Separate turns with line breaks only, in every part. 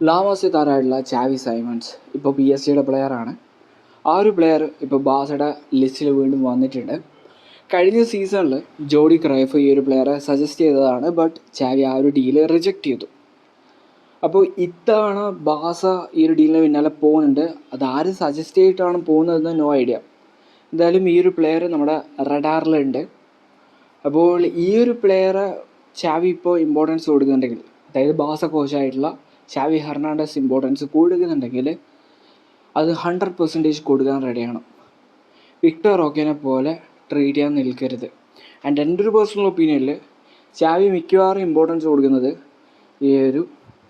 ലാമോസി താരമായിട്ടുള്ള Xavi Simons ഇപ്പോൾ P S സിയുടെ പ്ലെയറാണ് ആ ഒരു പ്ലെയർ ഇപ്പോൾ ബാസയുടെ ലിസ്റ്റിൽ വീണ്ടും വന്നിട്ടുണ്ട്. കഴിഞ്ഞ സീസണിൽ ജോഡി ക്രൈഫ് ഈ ഒരു പ്ലെയറെ സജസ്റ്റ് ചെയ്തതാണ് ബട്ട് ചാവി ആ ഒരു ഡീൽ റിജക്റ്റ് ചെയ്തു. അപ്പോൾ ഇത്തവണ ബാസ ഈ ഒരു ഡീലിന് പിന്നാലെ പോകുന്നുണ്ട്. അത് ആര് സജസ്റ്റ് ചെയ്തിട്ടാണ് പോകുന്നതെന്ന് നോ ഐഡിയ എന്തായാലും ഈ ഒരു പ്ലെയർ നമ്മുടെ റഡാറിലുണ്ട് അപ്പോൾ ഈ ഒരു പ്ലെയറെ ചാവി ഇപ്പോൾ ഇമ്പോർട്ടൻസ് കൊടുക്കുന്നുണ്ടെങ്കിൽ അതായത് ബാസ കോച്ചായിട്ടുള്ള ചാവി ഹെർണാണ്ടസ് ഇമ്പോർട്ടൻസ് കൊടുക്കുന്നുണ്ടെങ്കിൽ അത് ഹൺഡ്രഡ് പെർസെന്റേജ് കൊടുക്കാൻ റെഡിയാണ് വിക്ടർ റോക്കിനെ പോലെ ട്രീറ്റ് ചെയ്യാൻ നിൽക്കരുത്. ആൻഡ് എന്റെ ഒരു പേഴ്സണൽ ഒപ്പീനിയനിൽ ചാവി മിക്കവാറും ഇമ്പോർട്ടൻസ് കൊടുക്കുന്നത് ഈ ഒരു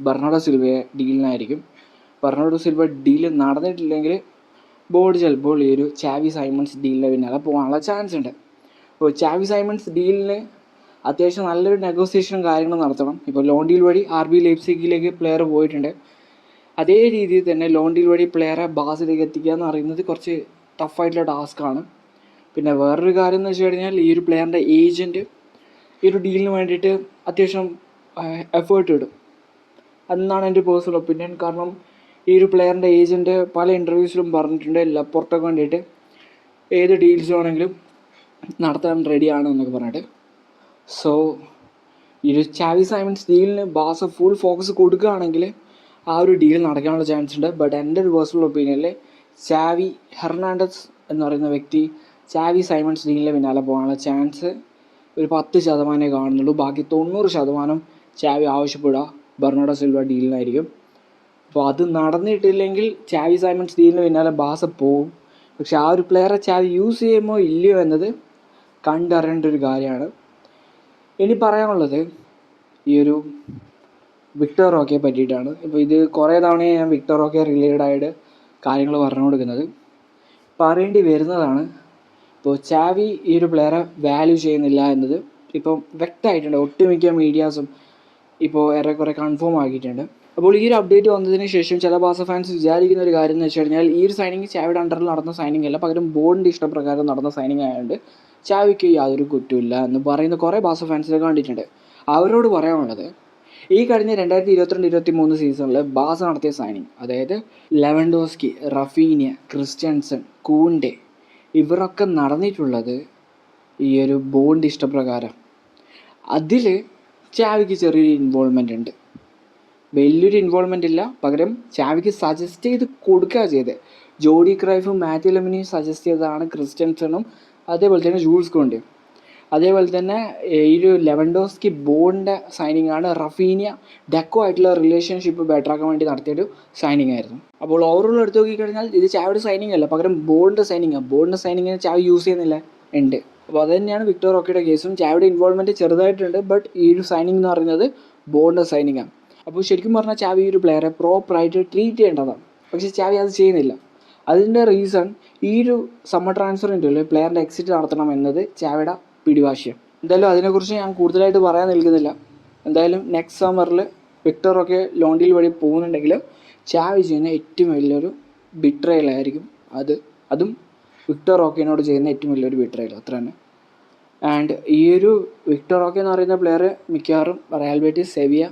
ബർണാഡോ സിൽവ ഡീലിനായിരിക്കും ബർണാഡോ സിൽവ ഡീൽ നടന്നിട്ടില്ലെങ്കിൽ ബോർഡ് ചിലപ്പോൾ ഈ ഒരു ചാവി സൈമൺസ് ഡീലിന്റെ പിന്നാലെ പോകാനുള്ള ചാൻസ് ഉണ്ട്. അപ്പോൾ ചാവി സൈമൺസ് ഡീലിന് അത്യാവശ്യം നല്ലൊരു നെഗോസിയേഷനും കാര്യങ്ങളും നടത്തണം. ഇപ്പോൾ ലോൺ ഡീൽ വഴി ആർ ബി ലൈപ്സിക്കിലേക്ക് പ്ലെയർ പോയിട്ടുണ്ട്. അതേ രീതിയിൽ തന്നെ ലോൺ ഡീൽ വഴി പ്ലെയറെ ബാസിലേക്ക് എത്തിക്കുക എന്ന് പറയുന്നത് കുറച്ച് ടഫായിട്ടുള്ള ടാസ്ക്കാണ് പിന്നെ വേറൊരു കാര്യം എന്ന് വെച്ച് കഴിഞ്ഞാൽ ഈ ഒരു പ്ലെയറിന്റെ ഏജന്റ് ഈ ഒരു ഡീലിന് വേണ്ടിയിട്ട് അത്യാവശ്യം എഫേർട്ട് ഇടും. അതെന്നാണ് എന്റെ പേഴ്സണൽ ഒപ്പീനിയൻ കാരണം ഈ ഒരു പ്ലെയറിന്റെ ഏജന്റ് പല ഇന്റർവ്യൂസിലും പറഞ്ഞിട്ടുണ്ട്. ലപ്പോർട്ടൊക്കെ വേണ്ടിയിട്ട് ഏത് ഡീൽസ് വേണമെങ്കിലും നടത്താൻ റെഡിയാണ് എന്നൊക്കെ പറഞ്ഞിട്ട്. സോ ഈ ഒരു ചാവി സൈമൻസ് ഡീലിന് ബാസ ഫുൾ ഫോക്കസ് കൊടുക്കുകയാണെങ്കിൽ ആ ഒരു ഡീൽ നടക്കാനുള്ള ചാൻസ് ഉണ്ട്. ബട്ട് എന്റെ ഒരു പേഴ്സണൽ ഒപ്പീനിയനിൽ ചാവി ഹെർണാണ്ടസ് എന്ന് പറയുന്ന വ്യക്തി ചാവി സൈമൺസ് ഡീലിന്റെ പിന്നാലെ പോകാനുള്ള ചാൻസ് ഒരു പത്ത് ശതമാനമേ കാണുന്നുള്ളൂ. ബാക്കി തൊണ്ണൂറ് ശതമാനം ചാവി ആവശ്യപ്പെടുക ബെർണാഡോ സിൽവ ഡീലിനായിരിക്കും അപ്പോൾ അത് നടന്നിട്ടില്ലെങ്കിൽ ചാവി സൈമൺസ് ഡീലിന് പിന്നാലെ ബാസ പോവും. പക്ഷെ ആ ഒരു പ്ലെയറെ ചാവി യൂസ് ചെയ്യുമോ ഇല്ലയോ എന്നത് കണ്ടറിയേണ്ട ഒരു കാര്യമാണ്. ഇനി പറയാനുള്ളത് ഈ ഒരു വിക്ടർ റോക്കയെ പറ്റിയിട്ടാണ്. ഇപ്പോൾ ഇത് കുറേ തവണ ഞാൻ വിക്ടർ റോക്കെ റിലേറ്റഡ് ആയിട്ട് കാര്യങ്ങൾ പറഞ്ഞു കൊടുക്കുന്നത് പറയേണ്ടി വരുന്നതാണ് ഇപ്പോൾ ചാവി ഈ ഒരു പ്ലെയറെ വാല്യൂ ചെയ്യുന്നില്ല എന്നത് ഇപ്പം വ്യക്തമായിട്ടുണ്ട്. ഒട്ടുമിക്ക മീഡിയാസും ഇപ്പോൾ ഏറെക്കുറെ കൺഫേം ആക്കിയിട്ടുണ്ട്. അപ്പോൾ ഈ ഒരു അപ്ഡേറ്റ് വന്നതിന് ശേഷം ചില ബാസ ഫാൻസ് വിചാരിക്കുന്ന ഒരു കാര്യം എന്ന് വെച്ച് കഴിഞ്ഞാൽ ഈ ഒരു സൈനിങ് ചാവിയുടെ അണ്ടറിൽ നടന്ന സൈനിങ് അല്ല പകരം ബോർഡിന്റെ ഇഷ്ടപ്രകാരം നടന്ന സൈനിങ് ആയതുകൊണ്ട് ചാവിക്ക് യാതൊരു കുറ്റമില്ല എന്ന് പറയുന്ന കുറേ ബാസ ഫാൻസിനെ കണ്ടിട്ടുണ്ട്. അവരോട് പറയാനുള്ളത് ഈ കഴിഞ്ഞ രണ്ടായിരത്തി ഇരുപത്തിരണ്ട് ഇരുപത്തി മൂന്ന് സീസണിൽ ബാസ നടത്തിയ സൈനിങ് അതായത് ലെവൻഡോസ്കി റഫീനിയ ക്രിസ്ത്യൻസൺ കൂണ്ടെ ഇവരൊക്കെ നടന്നിട്ടുള്ളത് ഈ ഒരു ബോണ്ട് ഇഷ്ടപ്രകാരം. അതിൽ ചാവിക്ക് ചെറിയൊരു ഇൻവോൾവ്മെന്റ് ഉണ്ട്. വലിയൊരു ഇൻവോൾവ്മെന്റ് ഇല്ല. പകരം ചാവിക്ക് സജസ്റ്റ് ചെയ്ത് കൊടുക്കുക ചെയ്തത്. ജോഡി ക്രൈഫും മാത്യു ലെമിനിയും സജസ്റ്റ് ചെയ്തതാണ് ക്രിസ്ത്യൻസണും അതേപോലെ തന്നെ ജൂൾസ് ഉണ്ട് അതേപോലെ തന്നെ ഈ ഒരു ലെവൻഡോസ്കി ബോണിന്റെ സൈനിങ് ആണ് റഫീനിയ ഡെക്കോ ആയിട്ടുള്ള റിലേഷൻഷിപ്പ് ബെറ്റർ ആക്കാൻ വേണ്ടി നടത്തിയൊരു സൈനിങ് ആയിരുന്നു. അപ്പോൾ ഓവറോൾ എടുത്ത് നോക്കിക്കഴിഞ്ഞാൽ ഇത് ചാവിയുടെ സൈനിങ് അല്ല പകരം ബോണിന്റെ സൈനിങ് ബോണിന്റെ സൈനിങ്ങിന് ചാവി യൂസ് ചെയ്യുന്നില്ല. ഉണ്ട്. അപ്പോൾ അത് തന്നെയാണ് വിക്ടർ റോക്കിയുടെ കേസും ചാവിയുടെ ഇൻവോൾവ്മെന്റ് ചെറുതായിട്ടുണ്ട് ബട്ട് ഈ ഒരു സൈനിങ് എന്ന് പറയുന്നത് ബോണിന്റെ ആണ്. അപ്പോൾ ശരിക്കും പറഞ്ഞാൽ ചാവി ഈ ഒരു പ്ലെയറെ പ്രോപ്പറായിട്ട് ട്രീറ്റ് ചെയ്യേണ്ടതാണ്. പക്ഷേ ചാവി അത് ചെയ്യുന്നില്ല. അതിന്റെ റീസൺ ഈ ഒരു സമ്മർ ട്രാൻസ്ഫറിന്റെ ഉള്ളിൽ പ്ലെയറിന്റെ എക്സിറ്റ് നടത്തണം എന്നത് ചാവയുടെ പിടിവാശിയം എന്തായാലും അതിനെക്കുറിച്ച് ഞാൻ കൂടുതലായിട്ട് പറയാൻ നിൽക്കുന്നില്ല. എന്തായാലും നെക്സ്റ്റ് സമ്മറിൽ വിക്ടറൊക്കെ ലോണ്ടിയിൽ വഴി പോകുന്നുണ്ടെങ്കിൽ ചാവി ചെയ്യുന്ന ഏറ്റവും വലിയൊരു ബിട്രയലായിരിക്കും അത്. അതും വിക്ടർ റോക്കിനോട് ചെയ്യുന്ന ഏറ്റവും വലിയൊരു ബിട്രയൽ അത്ര തന്നെ. ആൻഡ് ഈ ഒരു വിക്ടർ റോക്കി എന്ന് പറയുന്ന പ്ലെയർ മിക്കവാറും റയൽ ബെറ്റിസ് സെവിയ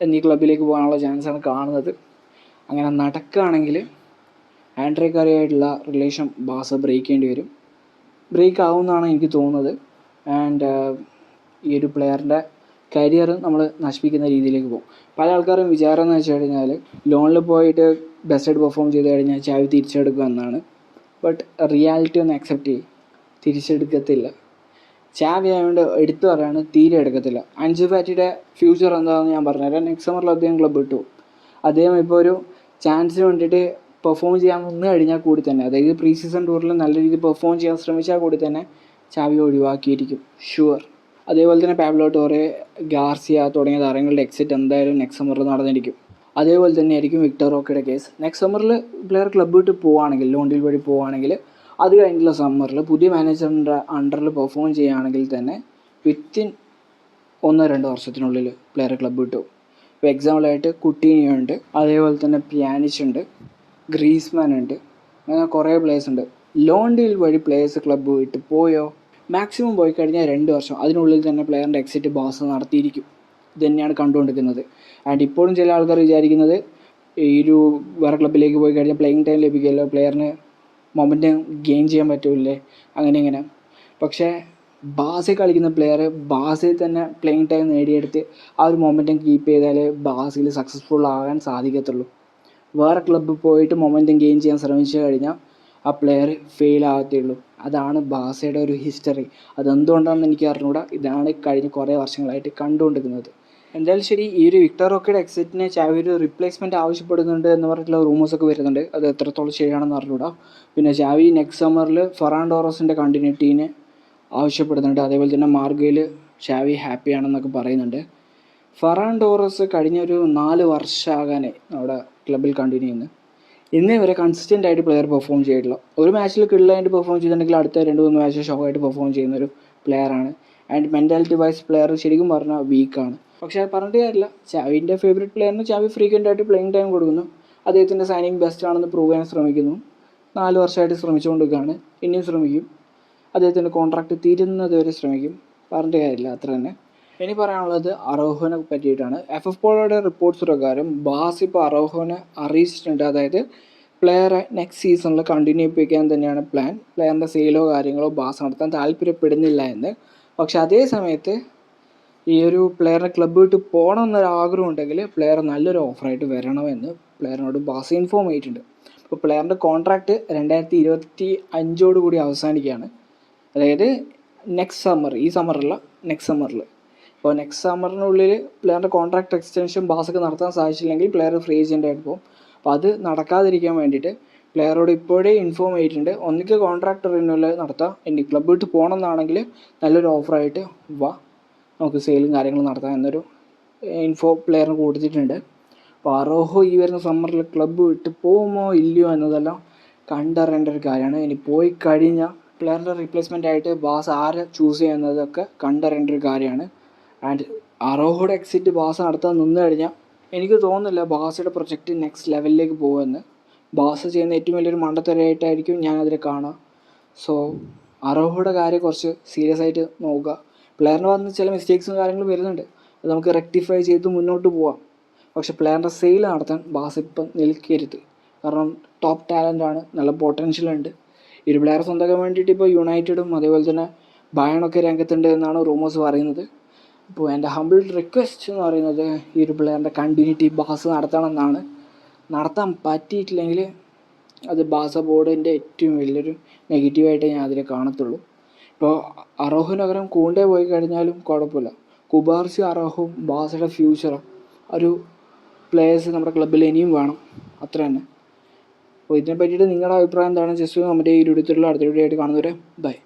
എന്നീ ക്ലബിലേക്ക് പോകാനുള്ള ചാൻസാണ് കാണുന്നത്. അങ്ങനെ നടക്കുകയാണെങ്കിൽ ആൻഡ്രേ റിലേഷൻ ബാസ ബ്രേക്ക് ചെയ്യേണ്ടി വരും. ബ്രേക്ക് ആവുമെന്നാണ് എനിക്ക് തോന്നുന്നത്. ആൻഡ് ഈ ഒരു പ്ലെയറിന്റെ കരിയർ നമ്മൾ നശിപ്പിക്കുന്ന രീതിയിലേക്ക് പോകും. പല ആൾക്കാരും വിചാരം എന്ന് വെച്ച് കഴിഞ്ഞാൽ ലോണിൽ പോയിട്ട് ബെസ്റ്റായിട്ട് പെർഫോം ചെയ്ത് കഴിഞ്ഞാൽ ചാവി തിരിച്ചെടുക്കുക എന്നാണ്. ബട്ട് റിയാലിറ്റി ഒന്ന് അക്സെപ്റ്റ് ചെയ്യും തിരിച്ചെടുക്കത്തില്ല. ചാവി ആയതുകൊണ്ട് എടുത്തു പറയാണ് തീരെ എടുക്കത്തില്ല. അഞ്ചു ഫാറ്റിയുടെ ഫ്യൂച്ചർ എന്താണെന്ന് ഞാൻ പറഞ്ഞുതരാം. നെക്സ്റ്റ് സമ്മറിൽ അദ്ദേഹം ക്ലബ് ഇട്ടു അദ്ദേഹം ഇപ്പോൾ ഒരു ചാൻസിന് വേണ്ടിയിട്ട് പെർഫോം ചെയ്യാൻ വന്നു കഴിഞ്ഞാൽ കൂടി തന്നെ. അതായത് പ്രീ സീസൺ ടൂറിൽ നല്ല രീതിയിൽ പെർഫോം ചെയ്യാൻ ശ്രമിച്ചാൽ കൂടി തന്നെ ചാവി ഒഴിവാക്കിയിരിക്കും. ഷുവർ അതേപോലെ തന്നെ പാബ്ലോ ടോറെ ഗാർസിയ തുടങ്ങിയ താരങ്ങളുടെ എക്സിറ്റ് എന്തായാലും നെക്സ്റ്റ് സമ്മറിൽ നടന്നിരിക്കും. അതേപോലെ തന്നെ ആയിരിക്കും വിക്ടർ റോക്കയുടെ കേസ് നെക്സ്റ്റ് സമ്മറിൽ പ്ലെയർ ക്ലബ്ബ് വിട്ട് പോവുകയാണെങ്കിൽ ലോണ്ടിൽ വഴി പോവുകയാണെങ്കിൽ അത് കഴിഞ്ഞിട്ടുള്ള സമ്മറിൽ പുതിയ മാനേജറിന്റെ അണ്ടറിൽ പെർഫോം ചെയ്യുകയാണെങ്കിൽ തന്നെ വിത്തിൻ ഒന്നോ രണ്ടോ വർഷത്തിനുള്ളിൽ പ്ലെയർ ക്ലബ്ബ് വിട്ടു. ഇപ്പോൾ എക്സാമ്പിളായിട്ട് കുട്ടീനിയുണ്ട്. അതേപോലെ തന്നെ പിയാനിച്ച് ഉണ്ട്. ഗ്രീസ്മാൻ ഉണ്ട് അങ്ങനെ കുറേ പ്ലേയേഴ്സ് ഉണ്ട്. ലോൺ വഴി പ്ലേയേഴ്സ് ക്ലബ്ബ് വിട്ട് പോയോ? മാക്സിമം പോയി കഴിഞ്ഞാൽ രണ്ട് വർഷം. അതിനുള്ളിൽ തന്നെ പ്ലെയറിന്റെ എക്സിറ്റ് ബാസ് നടത്തിയിരിക്കും. ഇത് തന്നെയാണ് കണ്ടുകൊണ്ടിരിക്കുന്നത്. ആൻഡ് ഇപ്പോഴും ചില ആൾക്കാർ വിചാരിക്കുന്നത് ഈ ഒരു വേറെ ക്ലബ്ബിലേക്ക് പോയി കഴിഞ്ഞാൽ പ്ലേയിങ് ടൈം ലഭിക്കുമല്ലോ. പ്ലെയറിന് മൊമെന്റ് ഗെയിൻ ചെയ്യാൻ പറ്റൂലേ അങ്ങനെ ഇങ്ങനെ. പക്ഷേ ബാസിൽ കളിക്കുന്ന പ്ലെയർ ബാസിൽ തന്നെ പ്ലേയിങ് ടൈം നേടിയെടുത്ത് ആ ഒരു മൊമെന്റം കീപ്പ് ചെയ്താൽ ബാസിൽ സക്സസ്ഫുൾ ആകാൻ സാധിക്കത്തുള്ളൂ. വേറെ ക്ലബ്ബിൽ പോയിട്ട് മൊമെന്റം ഗെയിൻ ചെയ്യാൻ ശ്രമിച്ചു കഴിഞ്ഞാൽ ആ പ്ലെയർ ഫെയിൽ ആകത്തേ ഉള്ളൂ അതാണ് ബാസയുടെ ഒരു ഹിസ്റ്ററി അതെന്തുകൊണ്ടാണെന്ന് എനിക്ക് അറിഞ്ഞുകൂടാ ഇതാണ് കഴിഞ്ഞ കുറേ വർഷങ്ങളായിട്ട് കണ്ടുകൊണ്ടിരുന്നത്. എന്തായാലും ശരി ഈ ഒരു വിക്ടർ റോക്കയുടെ എക്സിറ്റിന് ചാവി ഒരു റീപ്ലേസ്മെന്റ് ആവശ്യപ്പെടുന്നുണ്ട് എന്ന് പറഞ്ഞിട്ടുള്ള റൂമേഴ്സൊക്കെ വരുന്നുണ്ട്. അത് എത്രത്തോളം ശരിയാണെന്ന് അറിഞ്ഞുകൂടാ പിന്നെ ചാവി നെക്സ്റ്റ് സമ്മറിൽ ഫെറാൻ കണ്ടിന്യൂറ്റീനെ ആവശ്യപ്പെടുന്നുണ്ട്. അതേപോലെ തന്നെ മാർഗയിൽ ഷാവി ഹാപ്പിയാണെന്നൊക്കെ പറയുന്നുണ്ട്. ഫറാൻ കഴിഞ്ഞൊരു കഴിഞ്ഞ ഒരു നാല് വർഷമാകാനേ നമ്മുടെ ക്ലബിൽ കണ്ടിന്യൂ ചെയ്യുന്നത്. ഇന്നേ വരെ കൺസിസ്റ്റന്റ് ആയിട്ട് പ്ലെയർ പെർഫോം ചെയ്തിട്ടുള്ള ഒരു മാച്ചിൽ കിള്ളായിട്ട് പെർഫോം ചെയ്തിട്ടുണ്ടെങ്കിൽ അടുത്ത രണ്ട് മൂന്ന് മാച്ച് ഷോ ആയിട്ട് പെർഫോം ചെയ്യുന്ന ഒരു പ്ലെയറാണ് ആൻഡ് മെന്റാലിറ്റി വൈസ് പ്ലെയർ ശരിക്കും പറഞ്ഞാൽ വീക്കാണ് പക്ഷേ പറഞ്ഞിട്ട് കാര്യമില്ല. ചാവിന്റെ ഫേവറേറ്റ് പ്ലെയറിന് ചാവി ഫ്രീക്വന്റ് ആയിട്ട് പ്ലേയിങ് ടൈം കൊടുക്കുന്നു. അദ്ദേഹത്തിന്റെ സൈനിങ് ബെസ്റ്റ് ആണെന്ന് പ്രൂവ് ചെയ്യാൻ ശ്രമിക്കുന്നു. നാല് വർഷമായിട്ട് ശ്രമിച്ചുകൊണ്ടിരിക്കുകയാണ്. ഇനിയും ശ്രമിക്കും. അദ്ദേഹത്തിന്റെ കോൺട്രാക്റ്റ് തീരുന്നതുവരെ ശ്രമിക്കും. പറഞ്ഞിട്ട് കാര്യമില്ല. അത്ര തന്നെ. ഇനി പറയാനുള്ളത് അറോഹനെ പറ്റിയിട്ടാണ്. എഫ് എഫ് പോളയുടെ റിപ്പോർട്ട്സ് പ്രകാരം ബാസ് ഇപ്പോൾ അറോഹനെ അറിയിച്ചിട്ടുണ്ട്. അതായത് പ്ലെയറെ നെക്സ്റ്റ് സീസണിൽ കണ്ടിന്യൂ ചെയ്യിപ്പിക്കാൻ തന്നെയാണ് പ്ലാൻ പ്ലെയറിന്റെ സെയിലോ കാര്യങ്ങളോ ബാസ് നടത്താൻ താല്പര്യപ്പെടുന്നില്ല എന്ന്. പക്ഷെ അതേ സമയത്ത് ഈ ഒരു പ്ലെയറിനെ ക്ലബ്ബ് വിട്ട് പോകണം ആഗ്രഹം ഉണ്ടെങ്കിൽ പ്ലെയർ നല്ലൊരു ഓഫറായിട്ട് വരണമെന്ന് പ്ലെയറിനോട് ബാസ് ഇൻഫോം ചെയ്തിട്ടുണ്ട്. അപ്പോൾ പ്ലെയറിന്റെ കോൺട്രാക്റ്റ് രണ്ടായിരത്തി ഇരുപത്തി അഞ്ചോടുകൂടി അവസാനിക്കുകയാണ്. അതായത് നെക്സ്റ്റ് സമ്മർ ഈ സമ്മറല്ല നെക്സ്റ്റ് സമ്മറിൽ അപ്പോൾ നെക്സ്റ്റ് സമ്മറിനുള്ളിൽ പ്ലെയറിന്റെ കോൺട്രാക്ട് എക്സ്റ്റൻഷൻ ബാസൊക്കെ നടത്താൻ സാധിച്ചില്ലെങ്കിൽ പ്ലെയർ ഫ്രീ ഏജന്റ് ആയിട്ട് പോകും. അപ്പോൾ അത് നടക്കാതിരിക്കാൻ വേണ്ടിയിട്ട് പ്ലെയറോട് ഇപ്പോഴേ ഇൻഫോം ചെയ്തിട്ടുണ്ട്. ഒന്നിക്ക് കോൺട്രാക്ട് റിന്യൂവൽ നടത്താം. ഇനി ക്ലബ്ബ് വിട്ട് പോകണം എന്നാണെങ്കിൽ നല്ലൊരു ഓഫറായിട്ട് വാ. നമുക്ക് സെയിലും കാര്യങ്ങളും നടത്താം എന്നൊരു ഇൻഫോ പ്ലെയറിന് കൊടുത്തിട്ടുണ്ട്. അപ്പോൾ അറോഹോ ഈ വരുന്ന സമ്മറിൽ ക്ലബ്ബ് വിട്ട് പോകുമോ ഇല്ലയോ എന്നതെല്ലാം കണ്ടറിയേണ്ട ഒരു കാര്യമാണ്. ഇനി പോയി കഴിഞ്ഞാൽ പ്ലെയറിന്റെ റീപ്ലേസ്മെന്റ് ആയിട്ട് ബാസ് ആരെ ചൂസ് ചെയ്യുന്നതൊക്കെ കണ്ടറിയേണ്ട ഒരു കാര്യമാണ്. ആൻഡ് അറോഹോടെ എക്സിറ്റ് ബാസ് നടത്താൻ നിന്ന് കഴിഞ്ഞാൽ എനിക്ക് തോന്നുന്നില്ല ബാസയുടെ പ്രൊജക്റ്റ് നെക്സ്റ്റ് ലെവലിലേക്ക് പോകുമെന്ന്. ബാസ് ചെയ്യുന്ന ഏറ്റവും വലിയൊരു മണ്ടത്തരയായിട്ടായിരിക്കും ഞാൻ അതിനെ കാണുക സോ അറോഹയുടെ കാര്യം കുറച്ച് സീരിയസ് ആയിട്ട് നോക്കുക. പ്ലെയറിന് വന്ന് ചില മിസ്റ്റേക്സും കാര്യങ്ങളും വരുന്നുണ്ട്. അത് നമുക്ക് റെക്ടിഫൈ ചെയ്ത് മുന്നോട്ട് പോവാം. പക്ഷെ പ്ലെയറിന്റെ സെയിൽ നടത്താൻ ബാസ് ഇപ്പം നിൽക്കരുത്. കാരണം ടോപ്പ് ടാലന്റ് ആണ്. നല്ല പൊട്ടൻഷ്യൽ ഉണ്ട്. ഇരു പ്ലെയർ സ്വന്തമാക്കാൻ വേണ്ടിയിട്ട് ഇപ്പോൾ യുണൈറ്റഡും അതേപോലെ തന്നെ ബയണൊക്കെ രംഗത്തുണ്ട് എന്നാണ് റൂമേഴ്സ് പറയുന്നത്. അപ്പോൾ എന്റെ ഹമ്പിൾ റിക്വസ്റ്റ് എന്ന് പറയുന്നത് ഈ ഒരു പ്ലെയറിന്റെ കണ്ടിന്യൂറ്റി ബാസ് നടത്തണമെന്നാണ്. നടത്താൻ പറ്റിയിട്ടില്ലെങ്കിൽ അത് ബാസ ബോർഡിന്റെ ഏറ്റവും വലിയൊരു നെഗറ്റീവായിട്ടേ ഞാൻ അതിനെ കാണത്തുള്ളൂ. ഇപ്പോൾ അറോഹ് നഗരം കൂണ്ടേ പോയി കഴിഞ്ഞാലും കുഴപ്പമില്ല. കുബാർസി അറോഹും ബാസയുടെ ഫ്യൂച്ചറും ഒരു പ്ലേയേഴ്സ് നമ്മുടെ ക്ലബ്ബിൽ ഇനിയും വേണം. അത്ര തന്നെ. അപ്പോൾ ഇതിനെ പറ്റിയിട്ട് നിങ്ങളുടെ അഭിപ്രായം എന്താണ്? ജസ്റ്റ് നമ്മുടെ ഈ ഒരു അടുത്ത വീഡിയോ ആയിട്ട് കാണുന്നവരെ ബൈ